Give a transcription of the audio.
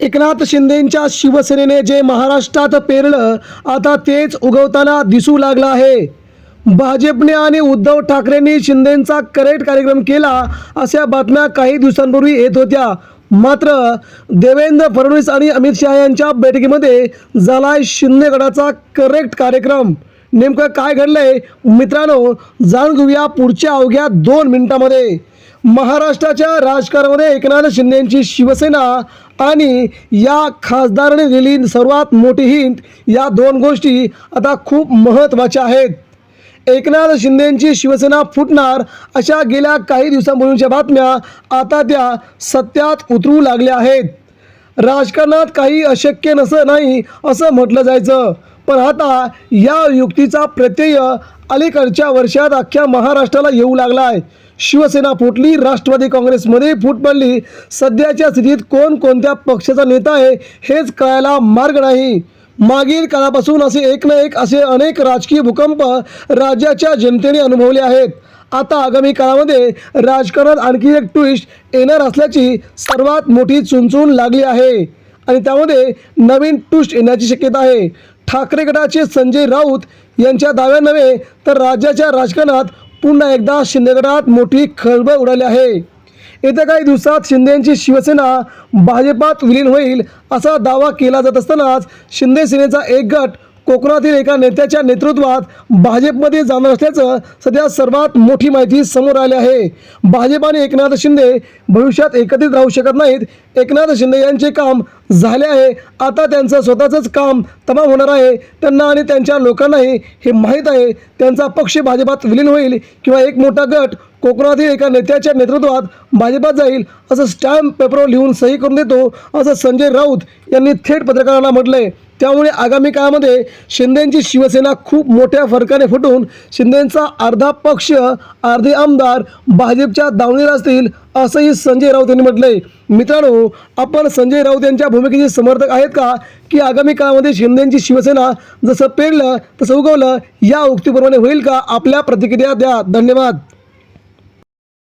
एकनाथ शिंदेंच्या शिवसेनेने जे महाराष्ट्रात पेरलं आता तेच उगवताना दिसू लागलं आहे. भाजपने आणि उद्धव ठाकरेंनी शिंदेंचा करेक्ट कार्यक्रम केला अशा बातम्या काही दिवसांपूर्वी येत होत्या. मात्र देवेंद्र फडणवीस आणि अमित शहा यांच्या बैठकीमध्ये झालाय शिंदे गटाचा करेक्ट कार्यक्रम. नेमकं काय घडलंय? मित्रांनो जाणून घेऊया पुढच्या अवघ्या दोन मिनिटामध्ये. महाराष्ट्राच्या राजकारणामध्ये एकनाथ शिंदेची शिवसेना आणि या खासदाराने दिलेली सर्वात मोठी हिंट या दोन गोष्टी आता खूप महत्त्वाच्या आहेत. एकनाथ शिंदेची शिवसेना फुटणार अशा गेल्या काही दिवसांपूर्वीच्या बातम्या आता त्या सत्यात उतरू लागल्या आहेत. राजकारणात काही अशक्य नसं नाही असं म्हटलं जायचं. पण आता या युक्तीचा प्रत्यय अलीकडच्या वर्षात अख्ख्या महाराष्ट्राला येऊ लागला आहे. शिवसेना फुटली राष्ट्रवादी काँग्रेसमध्ये फूट पडली. सध्याच्या स्थितीत कोण कोणत्या पक्षाचा नेता आहे हेच कळायला मार्ग नाही. मागील काळापासून असे एक ना एक असे अनेक राजकीय भूकंप राज्याच्या जनतेने अनुभवले आहेत. आता आगामी काळामध्ये राजकारणात आणखी एक ट्विस्ट येणार असल्याची सर्वात मोठी चुनचून लागली आहे. आणि त्यामध्ये नवीन ट्विस्ट येण्याची शक्यता आहे. ठाकरे गटाचे संजय राऊत यांच्या दाव्या नव्हे तर राज्याच्या राजकारणात पुन्हा एकदा शिंदे गटात मोठी खळबळ उडाली आहे. येत्या काही दिवसात शिंदेची शिवसेना भाजपात विलीन होईल असा दावा केला जात असतानाच शिंदे सेनेचा एक गट कोकणातील एका नेत्याच्या नेतृत्वात भाजपमध्ये जाणार असल्याचं सध्या सर्वात मोठी माहिती समोर आली आहे. भाजप आणि एकनाथ शिंदे भविष्यात एकत्रित राहू शकत नाहीत. एकनाथ शिंदे यांचे काम झाले आहे. आता त्यांचं स्वतःचंच काम तमाम होणार आहे. त्यांना आणि त्यांच्या लोकांनाही हे माहीत आहे. त्यांचा पक्ष भाजपात विलीन होईल किंवा एक मोठा गट कोकणातील एका नेत्याच्या नेतृत्वात भाजपात जाईल असं स्टॅम्प पेपरवर लिहून सही करून देतो असं संजय राऊत यांनी थेट पत्रकारांना म्हटलंय. त्यामुळे आगामी काळामध्ये शिंदेची शिवसेना खूप मोठ्या फरकाने फुटून शिंदेचा अर्धा पक्ष अर्धे आमदार भाजपच्या दावणीला असतील असंही संजय राऊत यांनी म्हटलंय. मित्रांनो आपण संजय राऊत यांच्या भूमिकेचे समर्थक आहेत का? की आगामी काळामध्ये शिंदेची शिवसेना जसं पेरलं तसं उगवलं या उक्तीप्रमाणे होईल का? आपल्या प्रतिक्रिया द्या. धन्यवाद.